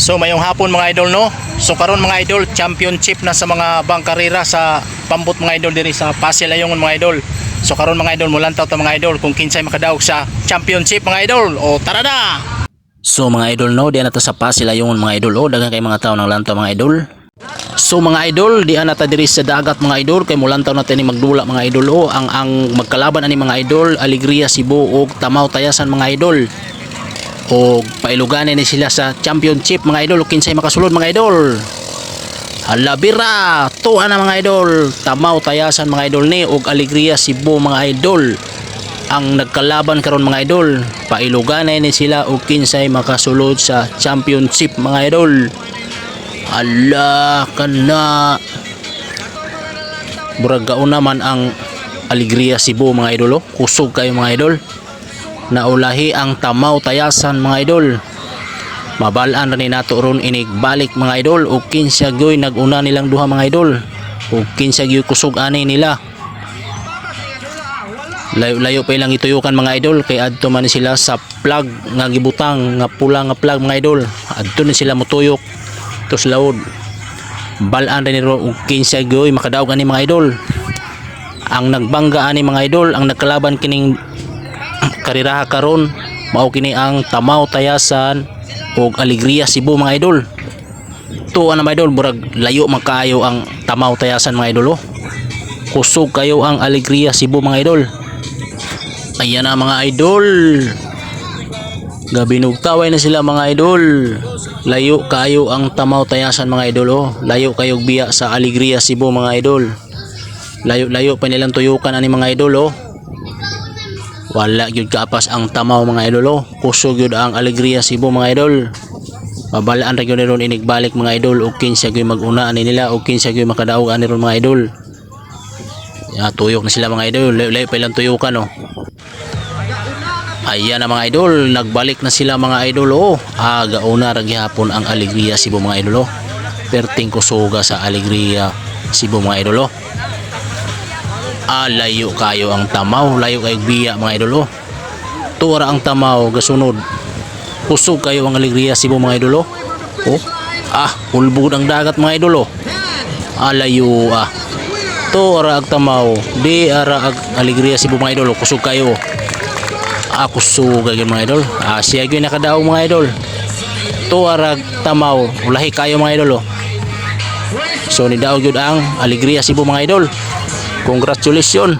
So mayong hapon mga idol no. So karon mga idol, championship na sa mga bangkarera sa pambot mga idol diri sa Pasig Ayongon mga idol. So karon mga idol, mulantaw ta mga idol kung kinsay makadaog sa championship mga idol. O tara na. So mga idol no, diyan nata sa Pasig Ayongon mga idol. O daghan kay mga tao nang lantaw mga idol. So mga idol, di ana ta diri sa dagat mga idol kay mulantaw natin ni magdula mga idol o ang ang magkalaban ani mga idol, Alegria Cebu ug Tamaw Tayasan mga idol o pailuganin ni sila sa championship mga idol. Kinsay makasulod mga idol. Halabira tuwa na mga idol. Tamaw tayasan mga idol ni. Og alegria Cebu mga idol. Ang nagkalaban karon mga idol. Pailuganin ni sila og kinsay makasulod sa championship mga idol. Ala kana. Murag gaon naman ang alegria Cebu mga idol oh. kusog kayo mga idol naulahi ang tamaw tayasan mga idol. Mabalaan rin nato ron inigbalik mga idol. O kinsya gyoy naguna nilang duha mga idol. O kinsya gyoy kusog ani nila. Layo, layo pa ilang ituyukan mga idol. Kay adto man sila sa plug nga gibutang nga pula nga plug mga idol. Adto ni sila mutuyok. Tos laod. Balaan rin niro o kinsya gyoy makadaog ani mga idol. Ang nagbangga ani mga idol ang nagkalaban kining kariraha karon mao kini ang Tamaw Tayasan ug Alegria Cebu mga idol. Tuwa na mga idol murag layo man ang Tamaw Tayasan mga idol oh. Kusog kayo ang Alegria Cebu mga idol. Ayan na mga idol. Gabi nugtaway na sila mga idol. Layo kayo ang Tamaw Tayasan mga idol oh. Layo kayo biya sa Alegria Cebu mga idol. Layo-layo pa nilang tuyukan ani mga idol oh wala gyud kapas ang tamaw mga idol oh. kusog gyud ang alegria Cebu mga idol mabalaan ra gyud ron inigbalik mga idol ug kinsa gyud maguna ani nila ug kinsa gyud makadaog ani ron mga idol ya tuyok na sila mga idol layo pa ilang tuyukan oh Ayan na mga idol, nagbalik na sila mga idol oh. Aga una ra gihapon ang Alegria Cebu mga idol oh. Perting kusuga sa Alegria Cebu mga idol oh. Ah, layo kayo ang tamaw, layo kayo biya mga idol oh. Tuwara ang tamaw, gasunod. Kusog kayo ang alegria Cebu mga idol oh. Oh, ah, ulbud ang dagat mga idol oh. Ah, layo ah. Tuwara ang tamaw, di ara ang alegria Cebu mga idol oh. Kusog kayo. Ah, kusog kayo mga idol. Ah, siya gyud nakadaog mga idol. Tuwara ang tamaw, ulahi kayo mga idol oh. So ni daog yun ang alegria Cebu mga idol. Congratulations.